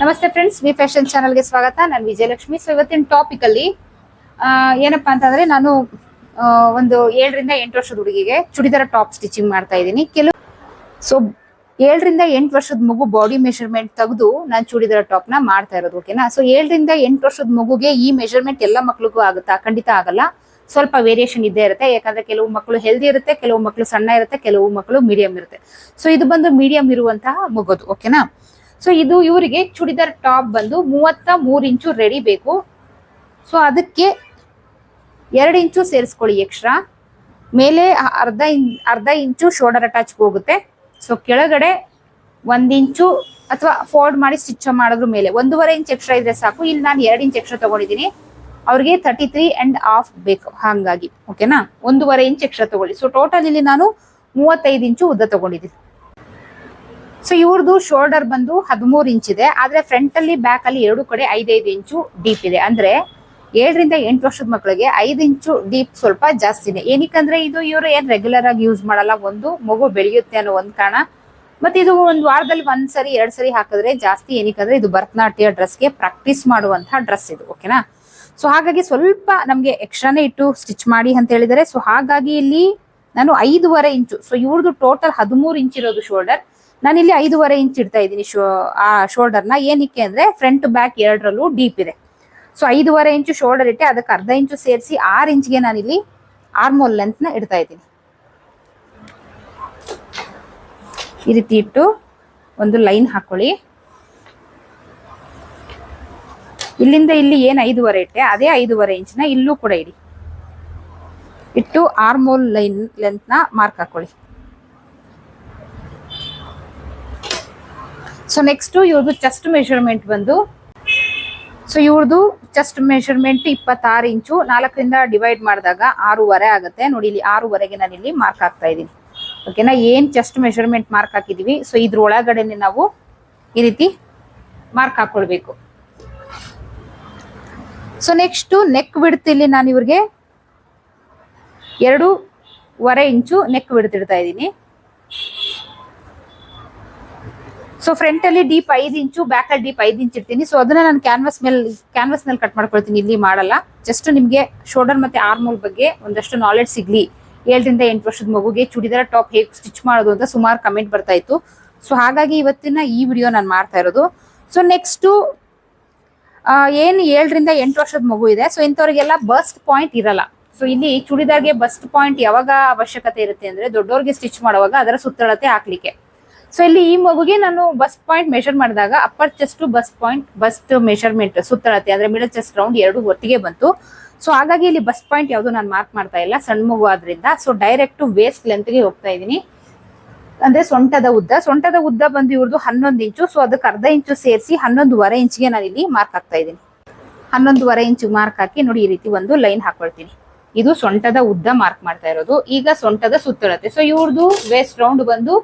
ನಮಸ್ತೆ friends V fashion ಚಾನಲ್ಗೆ ಸ್ವಾಗತ. ನಾನು ವಿಜಯಲಕ್ಷ್ಮಿ. ಸೊ ಇವತ್ತಿನ ಟಾಪಿಕ್ ಅಲ್ಲಿ ಆ, ಏನಪ್ಪಾ ಅಂತಂದ್ರೆ ನಾನು ಒಂದು ಏಳರಿಂದ ಎಂಟು ವರ್ಷದ ಹುಡುಗಿಗೆ ಚುಡಿದಾರ ಟಾಪ್ ಸ್ಟಿಚಿಂಗ್ ಮಾಡ್ತಾ ಇದ್ದೀನಿ. ಕೆಲವು ಸೊ ಏಳರಿಂದ ಎಂಟು ವರ್ಷದ ಮಗು ಬಾಡಿ ಮೆಷರ್ಮೆಂಟ್ ತೆಗೆದು ನಾನು ಚೂಡಿದಾರ ಟಾಪ್ನ ಮಾಡ್ತಾ ಇರೋದು ಓಕೆನಾ ಸೊ ಏಳರಿಂದ ಎಂಟು ವರ್ಷದ ಮಗುಗೆ ಈ ಮೆಷರ್ಮೆಂಟ್ ಎಲ್ಲ ಮಕ್ಳಿಗೂ ಆಗುತ್ತಾ? ಖಂಡಿತ ಆಗಲ್ಲ. ಸ್ವಲ್ಪ ವೇರಿಯೇಷನ್ ಇದ್ದೇ ಇರುತ್ತೆ. ಯಾಕಂದ್ರೆ ಕೆಲವು ಮಕ್ಕಳು ಹೆಲ್ದಿ ಇರುತ್ತೆ ಕೆಲವು ಮಕ್ಕಳು ಸಣ್ಣ ಇರುತ್ತೆ ಕೆಲವು ಮಕ್ಕಳು ಮೀಡಿಯಂ ಇರುತ್ತೆ. ಸೊ ಇದು ಬಂದು ಮೀಡಿಯಂ ಇರುವಂತಹ ಮಗುದು ಓಕೆನಾ ಸೊ ಇದು ಇವರಿಗೆ ಚೂಡಿದಾರ್ ಟಾಪ್ ಬಂದು ಮೂವತ್ತ ಮೂರು ಇಂಚು ರೆಡಿ ಬೇಕು. ಸೊ ಅದಕ್ಕೆ ಎರಡು ಇಂಚು ಸೇರಿಸ್ಕೊಳ್ಳಿ ಎಕ್ಸ್ಟ್ರಾ. ಮೇಲೆ ಅರ್ಧ ಇನ್ ಅರ್ಧ ಇಂಚು ಶೋಲ್ಡರ್ ಅಟ್ಯಾಚ್ ಹೋಗುತ್ತೆ. ಸೊ ಕೆಳಗಡೆ ಒಂದ್ ಇಂಚು ಅಥವಾ ಫೋಲ್ಡ್ ಮಾಡಿ ಸ್ಟಿಚ್ ಮಾಡಿದ್ರು ಮೇಲೆ ಒಂದೂವರೆ ಇಂಚ್ ಎಕ್ಸ್ಟ್ರಾ ಇದ್ರೆ ಸಾಕು. ಇಲ್ಲಿ ನಾನು ಎರಡು ಇಂಚ್ ಎಕ್ಸ್ಟ್ರಾ ತಗೊಂಡಿದ್ದೀನಿ. ಅವ್ರಿಗೆ ತರ್ಟಿ ತ್ರೀ ಅಂಡ್ ಹಾಫ್ ಬೇಕು. ಹಾಗಾಗಿ ಓಕೆನಾ ಒಂದೂವರೆ ಇಂಚ್ ಎಕ್ಸ್ಟ್ರಾ ತಗೊಳ್ಳಿ. ಸೊ ಟೋಟಲ್ ಇಲ್ಲಿ ನಾನು ಮೂವತ್ತೈದು ಇಂಚು ಉದ್ದ ತಗೊಂಡಿದ್ದೀನಿ. ಸೊ ಇವ್ರದ್ದು ಶೋಲ್ಡರ್ ಬಂದು ಹದಿಮೂರು ಇಂಚ್ ಇದೆ. ಆದ್ರೆ ಫ್ರಂಟ್ ಅಲ್ಲಿ ಬ್ಯಾಕ್ ಅಲ್ಲಿ ಎರಡು ಕಡೆ ಐದೈದು ಇಂಚು ಡೀಪ್ ಇದೆ. ಅಂದ್ರೆ ಏಳರಿಂದ ಎಂಟು ವರ್ಷದ ಮಕ್ಕಳಿಗೆ ಐದು ಇಂಚು ಡೀಪ್ ಸ್ವಲ್ಪ ಜಾಸ್ತಿ ಇದೆ. ಏನಕ್ಕಂದ್ರೆ ಇದು ಇವರು ಏನ್ ರೆಗ್ಯುಲರ್ ಆಗಿ ಯೂಸ್ ಮಾಡಲ್ಲ. ಒಂದು ಮಗು ಬೆಳೆಯುತ್ತೆ ಅನ್ನೋ ಒಂದು ಕಾರಣ. ಮತ್ತೆ ಇದು ಒಂದು ವಾರದಲ್ಲಿ ಒಂದ್ ಸರಿ, ಎರಡ್ ಸರಿ ಹಾಕಿದ್ರೆ ಜಾಸ್ತಿ ಏನಕ್ಕಂದ್ರೆ ಇದು ಭರತನಾಟ್ಯ ಡ್ರೆಸ್ಗೆ ಪ್ರಾಕ್ಟೀಸ್ ಮಾಡುವಂತಹ ಡ್ರೆಸ್ ಇದು. ಓಕೆನಾ ಸೊ ಹಾಗಾಗಿ ಸ್ವಲ್ಪ ನಮಗೆ ಎಕ್ಸ್ಟ್ರಾನೇ ಇಟ್ಟು ಸ್ಟಿಚ್ ಮಾಡಿ ಅಂತ ಹೇಳಿದರೆ ಸೊ ಹಾಗಾಗಿ ಇಲ್ಲಿ ನಾನು ಐದೂವರೆ ಇಂಚು ಸೊ ಇವ್ರದ್ದು ಟೋಟಲ್ ಹದಿಮೂರು ಇಂಚ್ ಇರೋದು ಶೋಲ್ಡರ್ ನಾನು ಇಲ್ಲಿ ಐದೂವರೆ ಇಂಚ್ ಇಡ್ತಾ ಇದ್ದೀನಿ ಶೋ, ಆ ಶೋಲ್ಡರ್ನ. ಏನಕ್ಕೆ ಅಂದರೆ ಫ್ರಂಟ್ ಬ್ಯಾಕ್ ಎರಡರಲ್ಲೂ ಡೀಪ್ ಇದೆ. ಸೊ ಐದೂವರೆ ಇಂಚು ಶೋಲ್ಡರ್ ಇಟ್ಟೆ, ಅದಕ್ಕೆ ಅರ್ಧ ಇಂಚು ಸೇರಿಸಿ ಆರು ಇಂಚ್ಗೆ ನಾನಿಲ್ಲಿ ಆರ್ಮೋಲ್ ಲೆಂತ್ನ ಇಡ್ತಾ ಇದ್ದೀನಿ. ಈ ರೀತಿ ಇಟ್ಟು ಒಂದು ಲೈನ್ ಹಾಕೊಳ್ಳಿ. ಇಲ್ಲಿಂದ ಇಲ್ಲಿ ಏನು ಐದೂವರೆ ಇಟ್ಟೆ, ಅದೇ ಐದೂವರೆ ಇಂಚ್ನ ಇಲ್ಲೂ ಕೂಡ ಇಡಿ. ಇಟ್ಟು ಆರ್ಮೋಲ್ ಲೈನ್ ಲೆಂತ್ನ ಮಾರ್ಕ್ ಹಾಕೊಳ್ಳಿ. ಸೊ ನೆಕ್ಸ್ಟ್ ಇವ್ರದ್ದು ಚೆಸ್ಟ್ ಮೆಷರ್ಮೆಂಟ್ ಬಂದು ಸೊ ಇವ್ರದ್ದು ಚೆಸ್ಟ್ ಮೆಷರ್ಮೆಂಟ್ ಇಪ್ಪತ್ತಾರು ಇಂಚು ನಾಲ್ಕರಿಂದ ಡಿವೈಡ್ ಮಾಡಿದಾಗ ಆರೂವರೆ ಆಗುತ್ತೆ. ನೋಡಿ, ಇಲ್ಲಿ ಆರೂವರೆಗೆ ನಾನು ಇಲ್ಲಿ ಮಾರ್ಕ್ ಹಾಕ್ತಾ ಇದ್ದೀನಿ. ಓಕೆನಾ ಏನ್ ಚೆಸ್ಟ್ ಮೆಷರ್ಮೆಂಟ್ ಮಾರ್ಕ್ ಹಾಕಿದೀವಿ? ಸೊ ಇದ್ರ ಒಳಗಡೆನೆ ನಾವು ಈ ರೀತಿ ಮಾರ್ಕ್ ಹಾಕೊಳ್ಬೇಕು. ಸೊ ನೆಕ್ಸ್ಟ್ ನೆಕ್ ಬಿಡ್ತಿಲ್ಲಿ ನಾನು ಇವ್ರಿಗೆ ಎರಡೂವರೆ ಇಂಚು ನೆಕ್ ಬಿಡ್ತಿಡ್ತಾ ಇದ್ದೀನಿ. ಸೊ ಫ್ರಂಟ್ ಅಲ್ಲಿ ಡೀಪ್ ಐದು ಇಂಚು ಬ್ಯಾಕ್ ಅಲ್ಲಿ ಡೀಪ್ ಐದು ಇಂಚ್ ಇರ್ತೀನಿ ಸೊ ಅದನ್ನ ನಾನು ಕ್ಯಾನ್ವಾಸ್ ಮೇಲೆ ಕ್ಯಾನ್ವಾಸ್ ಮೇಲೆ ಕಟ್ ಮಾಡ್ಕೊಳ್ತೀನಿ. ಇಲ್ಲಿ ಮಾಡಲ್ಲ. ಜಸ್ಟ್ ನಿಮ್ಗೆ ಶೋಲ್ಡರ್ ಮತ್ತೆ ಆರ್ಮೋಲ್ ಬಗ್ಗೆ ಒಂದಷ್ಟು ನಾಲೆಡ್ಜ್ ಸಿಗ್ಲಿ. ಏಳರಿಂದ ಎಂಟು ವರ್ಷದ ಮಗುಗೆ ಚೂಡಿದಾರ ಟಾಪ್ ಹೇಗೆ ಸ್ಟಿಚ್ ಮಾಡೋದು ಅಂತ ಸುಮಾರು ಕಮೆಂಟ್ ಬರ್ತಾ ಇತ್ತು. ಸೊ ಹಾಗಾಗಿ ಇವತ್ತಿನ ಈ ವಿಡಿಯೋ ನಾನು ಮಾಡ್ತಾ ಇರೋದು. ಸೊ ನೆಕ್ಸ್ಟು ಏನು ಏಳರಿಂದ ಎಂಟು ವರ್ಷದ ಮಗು ಇದೆ. ಸೊ ಇಂಥವ್ರಿಗೆಲ್ಲ ಬಸ್ಟ್ ಪಾಯಿಂಟ್ ಇರಲ್ಲ. ಸೊ ಇಲ್ಲಿ ಚೂಡಿದಾರ್ಗೆ ಬಸ್ಟ್ ಪಾಯಿಂಟ್ ಯಾವಾಗ ಅವಶ್ಯಕತೆ ಇರುತ್ತೆ ಅಂದ್ರೆ ದೊಡ್ಡವ್ರಿಗೆ ಸ್ಟಿಚ್ ಮಾಡುವಾಗ ಅದರ ಸುತ್ತಳತೆ ಹಾಕ್ಲಿಕ್ಕೆ. ಸೊ ಇಲ್ಲಿ ಈ ಮಗುಗೆ ನಾನು ಬಸ್ ಪಾಯಿಂಟ್ ಮೆಷರ್ ಮಾಡಿದಾಗ upper chest bust point bust measurement ಸುತ್ತಳತೆ ಅಂದ್ರೆ ಮಿಡಲ್ ಚೆಸ್ಟ್ ರೌಂಡ್ ಎರಡು ಒಟ್ಟಿಗೆ ಬಂತು. ಸೊ ಹಾಗಾಗಿ ಇಲ್ಲಿ ಬಸ್ ಪಾಯಿಂಟ್ ಯಾವುದು ನಾನು ಮಾರ್ಕ್ ಮಾಡ್ತಾ ಇಲ್ಲ. ಸಣ್ಣ ಮಗು ಆದ್ರಿಂದ. ಸೊ ಡೈರೆಕ್ಟ್ ವೇಸ್ಟ್ ಲೆಂತ್ಗೆ ಹೋಗ್ತಾ ಇದ್ದೀನಿ. ಅಂದ್ರೆ ಸೊಂಟದ ಉದ್ದ. ಸೊಂಟದ ಉದ್ದ ಬಂದು ಇವ್ರದ್ದು ಹನ್ನೊಂದು ಇಂಚು. ಸೊ ಅದಕ್ಕೆ ಅರ್ಧ ಇಂಚು ಸೇರಿಸಿ ಹನ್ನೊಂದುವರೆ ಇಂಚಿಗೆ ನಾನು ಇಲ್ಲಿ ಮಾರ್ಕ್ ಹಾಕ್ತಾ ಇದ್ದೀನಿ. ಹನ್ನೊಂದುವರೆ ಇಂಚು ಮಾರ್ಕ್ ಹಾಕಿ ನೋಡಿ ಈ ರೀತಿ ಒಂದು ಲೈನ್ ಹಾಕೊಳ್ತೀನಿ. ಇದು ಸೊಂಟದ ಉದ್ದ ಮಾರ್ಕ್ ಮಾಡ್ತಾ ಇರೋದು. ಈಗ ಸೊಂಟದ ಸುತ್ತಳತೆ ಸೊ ಇವ್ರದ್ದು ವೇಸ್ಟ್ ರೌಂಡ್ ಬಂದು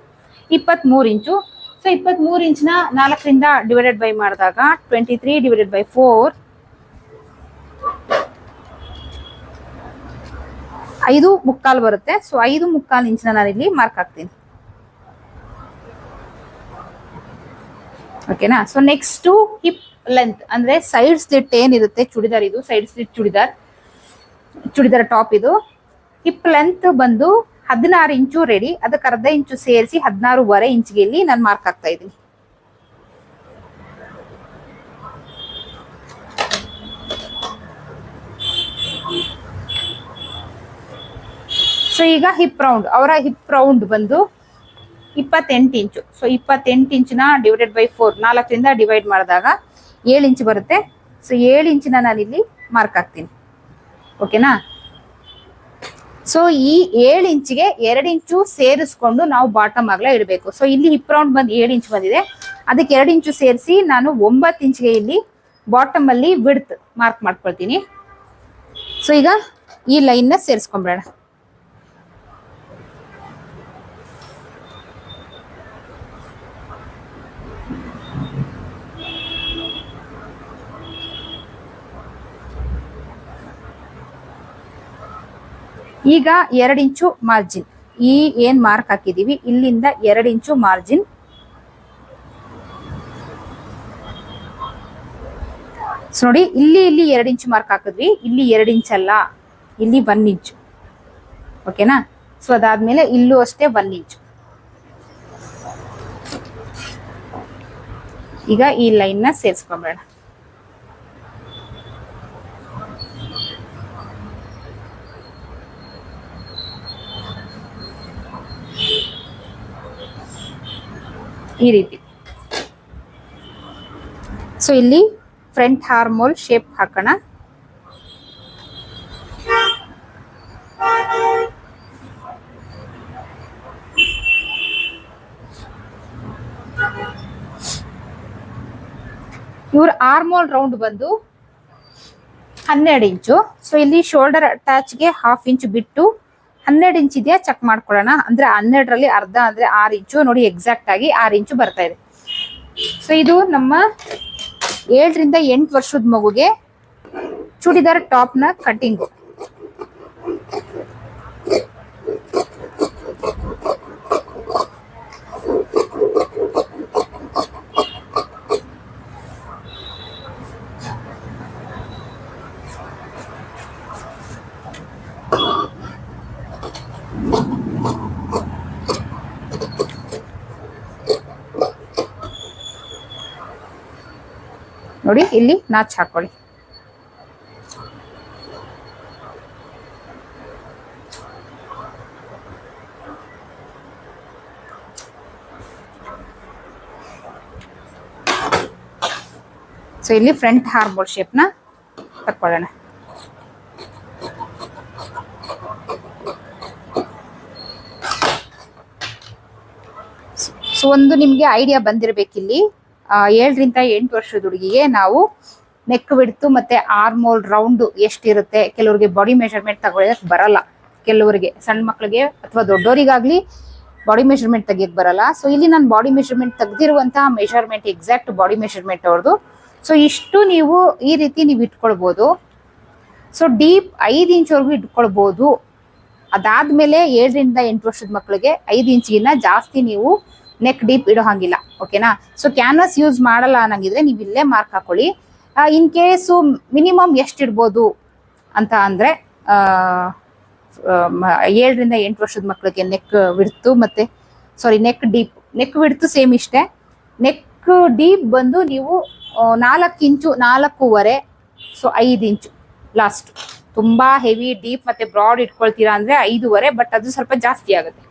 ಇಪ್ಪತ್ತ್ ಮೂರು ಇಂಚು. ಸೊ ಇಪ್ಪತ್ತ್ ಮೂರು ಇಂಚ್ನ ನಾಲ್ಕರಿಂದ ಡಿವೈಡೆಡ್ ಬೈ ಮಾಡಿದಾಗ twenty three divided by four ಐದು ಮುಕ್ಕಾಲು ಬರುತ್ತೆ. ಸೊ ಐದು ಮುಕ್ಕಾಲು ಇಂಚಿನ ನಾನು ಇಲ್ಲಿ ಮಾರ್ಕ್ ಹಾಕ್ತೀನಿ ಓಕೆನಾ ಸೊ ನೆಕ್ಸ್ಟ್ ಹಿಪ್ ಲೆಂತ್ ಅಂದ್ರೆ ಸೈಡ್ ಸ್ಲಿಟ್ ಏನಿರುತ್ತೆ ಚೂಡಿದಾರ್ ಇದು? Side slit churidar. Churidar top ಇದು. ಹಿಪ್ ಲೆಂತ್ ಬಂದು ಹದಿನಾರು ಇಂಚು ರೆಡಿ ಅದಕ್ಕೆ ಅರ್ಧ ಇಂಚು ಸೇರಿಸಿ ಹದಿನಾರೂವರೆ ಇಂಚಿಗೆ ಇಲ್ಲಿ ನಾನು ಮಾರ್ಕ್ ಹಾಕ್ತಾ ಇದ್ದೀನಿ. ಸೊ ಈಗ ಹಿಪ್ ರೌಂಡ್ ಅವರ ಹಿಪ್ ರೌಂಡ್ ಬಂದು ಇಪ್ಪತ್ತೆಂಟು ಇಂಚು. ಸೊ ಇಪ್ಪತ್ತೆಂಟು ಇಂಚಿನ ಡಿವೈಡೆಡ್ ಬೈ ಫೋರ್ ನಾಲ್ಕರಿಂದ ಡಿವೈಡ್ ಮಾಡಿದಾಗ ಏಳು ಇಂಚ್ ಬರುತ್ತೆ. ಸೊ ಏಳು ಇಂಚಿನ ನಾನಿಲ್ಲಿ ಮಾರ್ಕ್ ಹಾಕ್ತೀನಿ. ಓಕೆನಾ ಸೊ ಈ ಏಳು ಇಂಚಿಗೆ ಎರಡು ಇಂಚು ಸೇರಿಸ್ಕೊಂಡು ನಾವು ಬಾಟಮ್ ಆಗ್ಲ ಇಡಬೇಕು. ಸೊ ಇಲ್ಲಿ ಹಿಪ್ ರೌಂಡ್ ಬಂದು ಏಳು ಇಂಚ್ ಬಂದಿದೆ. ಅದಕ್ಕೆ ಎರಡು ಇಂಚು ಸೇರಿಸಿ ನಾನು ಒಂಬತ್ತು ಇಂಚ್ಗೆ ಇಲ್ಲಿ ಬಾಟಮ್ ಅಲ್ಲಿ ವಿಡ್ತ್ ಮಾರ್ಕ್ ಮಾಡ್ಕೊಳ್ತೀನಿ. ಸೊ ಈಗ ಈ ಲೈನ್ನ ಸೇರಿಸ್ಕೊಂಬೇಡ ಈಗ ಎರಡು ಇಂಚು ಮಾರ್ಜಿನ್ ಈ ಏನ್ ಮಾರ್ಕ್ ಹಾಕಿದೀವಿ? ಇಲ್ಲಿಂದ ಎರಡು ಇಂಚು ಮಾರ್ಜಿನ್ ನೋಡಿ, ಇಲ್ಲಿ ಇಲ್ಲಿ ಎರಡು ಇಂಚು ಮಾರ್ಕ್ ಹಾಕಿದ್ವಿ. ಇಲ್ಲಿ ಎರಡು ಅಲ್ಲ. ಇಲ್ಲಿ ಒನ್ ಇಂಚು ಓಕೆನಾ ಸೊ ಅದಾದ್ಮೇಲೆ ಇಲ್ಲೂ ಅಷ್ಟೇ ಒನ್ ಇಂಚು ಈಗ ಈ ಲೈನ್ನ ಸೇರಿಸ್ಕೊಂಬೇಡ ಈ ರೀತಿ. ಸೊ ಇಲ್ಲಿ ಫ್ರಂಟ್ ಹಾರ್ಮೋಲ್ ಶೇಪ್ ಹಾಕೋಣ. ಇವ್ರ ಆರ್ಮೋಲ್ ರೌಂಡ್ ಬಂದು ಹನ್ನೆರಡು ಇಂಚು. ಸೊ ಇಲ್ಲಿ ಶೋಲ್ಡರ್ ಅಟ್ಯಾಚ್ಗೆ ಹಾಫ್ ಇಂಚ್ ಬಿಟ್ಟು ಹನ್ನೆರಡು ಇಂಚ್ ಇದೆಯಾ? ಚೆಕ್ ಮಾಡ್ಕೊಳ್ಳೋಣ. ಅಂದ್ರೆ ಹನ್ನೆರಡರಲ್ಲಿ ಅರ್ಧ ಅಂದ್ರೆ ಆರು ಇಂಚು. ನೋಡಿ ಎಕ್ಸಾಕ್ಟ್ ಆಗಿ ಆರು ಇಂಚು ಬರ್ತಾ ಇದೆ. ಸೊ ಇದು ನಮ್ಮ ಏಳರಿಂದ ಎಂಟು ವರ್ಷದ ಮಗುಗೆ ಚೂಡಿದಾರ್ ಟಾಪ್ನ ಕಟ್ಟಿಂಗು ನೋಡಿ ಇಲ್ಲಿ ನಾಚ್ ಹಾಕೊಳ್ಳಿ. ಸೊ ಇಲ್ಲಿ ಫ್ರಂಟ್ ಹಾರ್ಬೋಲ್ ಶೇಪ್ನ ತಕ್ಕೊಳ್ಳೋಣ. ಸೊ ಒಂದು ನಿಮಗೆ ಐಡಿಯಾ ಬಂದಿರಬೇಕಿಲ್ಲಿ. ಏಳರಿಂದ ಎಂಟು ವರ್ಷದ ಹುಡುಗಿಗೆ ನಾವು ನೆಕ್ ಬಿಡ್ತು ಮತ್ತೆ ಆರ್ಮೋಲ್ ರೌಂಡು ಎಷ್ಟಿರುತ್ತೆ, ಕೆಲವರಿಗೆ ಬಾಡಿ ಮೆಷರ್ಮೆಂಟ್ ತಗೊಳ್ಳೋದಕ್ಕೆ ಬರಲ್ಲ. ಕೆಲವರಿಗೆ, ಸಣ್ಣ ಮಕ್ಕಳಿಗೆ ಅಥವಾ ದೊಡ್ಡವರಿಗಾಗ್ಲಿ ಬಾಡಿ ಮೆಷರ್ಮೆಂಟ್ ತೆಗಿಯಕ್ ಬರಲ್ಲ. ಸೊ ಇಲ್ಲಿ ನಾನು ಬಾಡಿ ಮೆಷರ್ಮೆಂಟ್ ತೆಗ್ದಿರುವಂತಹ ಮೆಷರ್ಮೆಂಟ್ ಎಕ್ಸಾಕ್ಟ್ ಬಾಡಿ ಮೆಷರ್ಮೆಂಟ್ ಅವ್ರದ್ದು ಸೊ ಇಷ್ಟು ನೀವು ಈ ರೀತಿ ನೀವು ಇಟ್ಕೊಳ್ಬೋದು. ಸೊ ಡೀಪ್ ಐದು ಇಂಚ್ವರೆಗೂ ಇಟ್ಕೊಳ್ಬೋದು. ಅದಾದ್ಮೇಲೆ ಏಳರಿಂದ ಎಂಟು ವರ್ಷದ ಮಕ್ಕಳಿಗೆ ಐದು ಇಂಚಿಗಿನ್ನ ಜಾಸ್ತಿ ನೀವು ನೆಕ್ ಡೀಪ್ ಇಡೋ ಹಾಗಿಲ್ಲ ಓಕೆನಾ ಸೊ ಕ್ಯಾನ್ವಾಸ್ ಯೂಸ್ ಮಾಡಲ್ಲ ಅನ್ನಂಗಿದ್ರೆ ನೀವು ಇಲ್ಲೇ ಮಾರ್ಕ್ ಹಾಕೊಳ್ಳಿ. ಇನ್ ಕೇಸು ಮಿನಿಮಮ್ ಎಷ್ಟು ಇಡ್ಬೋದು ಅಂತ ಅಂದ್ರೆ ಏಳರಿಂದ ಎಂಟು ವರ್ಷದ ಮಕ್ಕಳಿಗೆ ನೆಕ್ ವಿಡ್ತು ಮತ್ತೆ ಸಾರಿ neck deep neck width same ಇಷ್ಟೇ. ನೆಕ್ ಡೀಪ್ ಬಂದು ನೀವು ನಾಲ್ಕು ಇಂಚು ನಾಲ್ಕೂವರೆ ಸೊ ಐದು ಇಂಚು ಲಾಸ್ಟ್ ತುಂಬಾ ಹೆವಿ ಡೀಪ್ ಮತ್ತೆ ಬ್ರಾಡ್ ಇಟ್ಕೊಳ್ತೀರಾ ಅಂದ್ರೆ ಐದೂವರೆ ಬಟ್ ಅದು ಸ್ವಲ್ಪ ಜಾಸ್ತಿ ಆಗುತ್ತೆ.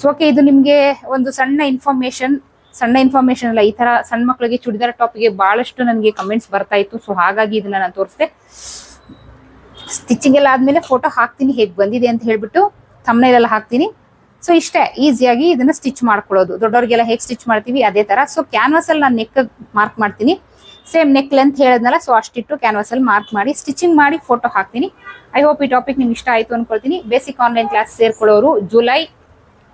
ಸೊ ಓಕೆ ಇದು ನಿಮ್ಗೆ ಒಂದು ಸಣ್ಣ ಇನ್ಫಾರ್ಮೇಶನ್ ಸಣ್ಣ ಇನ್ಫಾರ್ಮೇಶನ್ ಅಲ್ಲ, ಈ ತರ ಸಣ್ಣ ಮಕ್ಕಳಿಗೆ ಚೂಡಿದಾರ್ ಟಾಪಿಗೆ ಬಹಳಷ್ಟು ನನಗೆ ಕಮೆಂಟ್ಸ್ ಬರ್ತಾ ಇತ್ತು. ಸೊ ಹಾಗಾಗಿ ಇದನ್ನ ನಾನು ತೋರಿಸಿದೆ. ಸ್ಟಿಚಿಂಗ್ ಎಲ್ಲ ಆದ್ಮೇಲೆ ಫೋಟೋ ಹಾಕ್ತೀನಿ, ಹೇಗ್ ಬಂದಿದೆ ಅಂತ ಹೇಳ್ಬಿಟ್ಟು ತಮ್ಮನೇಲೆಲ್ಲ ಹಾಕ್ತೀನಿ. ಸೊ ಇಷ್ಟೇ ಈಸಿಯಾಗಿ ಇದನ್ನ ಸ್ಟಿಚ್ ಮಾಡ್ಕೊಳ್ಳೋದು. ದೊಡ್ಡವ್ರಿಗೆಲ್ಲ ಹೇಗೆ ಸ್ಟಿಚ್ ಮಾಡ್ತೀವಿ, ಅದೇ ತರ. ಸೊ ಕ್ಯಾನ್ವಾಸ್ ಅಲ್ಲಿ ನಾನು ನೆಕ್ ಮಾರ್ಕ್ ಮಾಡ್ತೀನಿ. ಸೇಮ್ ನೆಕ್ ಲೆಂತ್ ಹೇಳದ್ನಲ್ಲ ಸೊ ಅಷ್ಟಿಟ್ಟು ಕ್ಯಾನ್ವಾಸ್ ಅಲ್ಲಿ ಮಾರ್ಕ್ ಮಾಡಿ ಸ್ಟಿಚಿಂಗ್ ಮಾಡಿ ಫೋಟೋ ಹಾಕ್ತೀನಿ. ಐ ಹೋಪ್ ಈ ಟಾಪಿಕ್ ನಿಮ್ಗೆ ಇಷ್ಟ ಆಯ್ತು ಅನ್ಕೊಳ್ತೀನಿ. ಬೇಸಿಕ್ ಆನ್ಲೈನ್ ಕ್ಲಾಸ್ ಸೇರ್ಕೊಳ್ಳೋರು ಜುಲೈ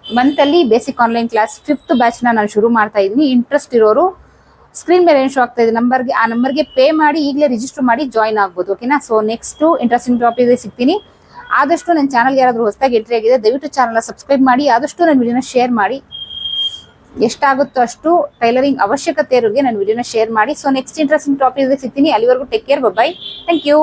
ಮಂತ್ ಅಲ್ಲಿ basic online class fifth batch ನಾನು ಶುರು ಮಾಡ್ತಾ ಇದ್ದೀನಿ. ಇಂಟ್ರೆಸ್ಟ್ ಇರೋರು ಸ್ಕ್ರೀನ್ ಮೇಲೆ ಏನು ಶೋ ಆಗ್ತಾ ಇದೆ ನಂಬರ್ಗೆ ಆ ನಂಬರ್ಗೆ ಪೇ ಮಾಡಿ, ಈಗಲೇ ರಿಜಿಸ್ಟರ್ ಮಾಡಿ ಜಾಯ್ನ್ ಆಗ್ಬೋದು ಓಕೆನಾ ಸೊ ನೆಕ್ಸ್ಟ್ ಇಂಟ್ರೆಸ್ಟಿಂಗ್ ಟಾಪಿಕ್ ಸಿಗ್ತೀನಿ. ಆದಷ್ಟು ನನ್ನ ಚಾನಲ್ಗೆ ಯಾರಾದರೂ ಹೊಸದಾಗಿ ಎಂಟ್ರಿ ಆಗಿದೆ, ದಯವಿಟ್ಟು ಚಾನಲ್ನ ಸಬ್ಸ್ಕ್ರೈಬ್ ಮಾಡಿ, ಆದಷ್ಟು ನನ್ನ ವಿಡಿಯೋನ ಶೇರ್ ಮಾಡಿ. ಎಷ್ಟಾಗುತ್ತೋ ಅಷ್ಟು ಟೈಲರಿಂಗ್ ಅವಶ್ಯಕತೆ ಇರೋರಿಗೆ ನಾನು ವಿಡಿಯೋನ ಶೇರ್ ಮಾಡಿ. ಸೊ ನೆಕ್ಸ್ಟ್ ಇಂಟ್ರೆಸ್ಟಿಂಗ್ ಟಾಪಿಕ್ ಸಿಗ್ತೀನಿ. ಅಲ್ಲಿವರೆಗೂ take care bye thank you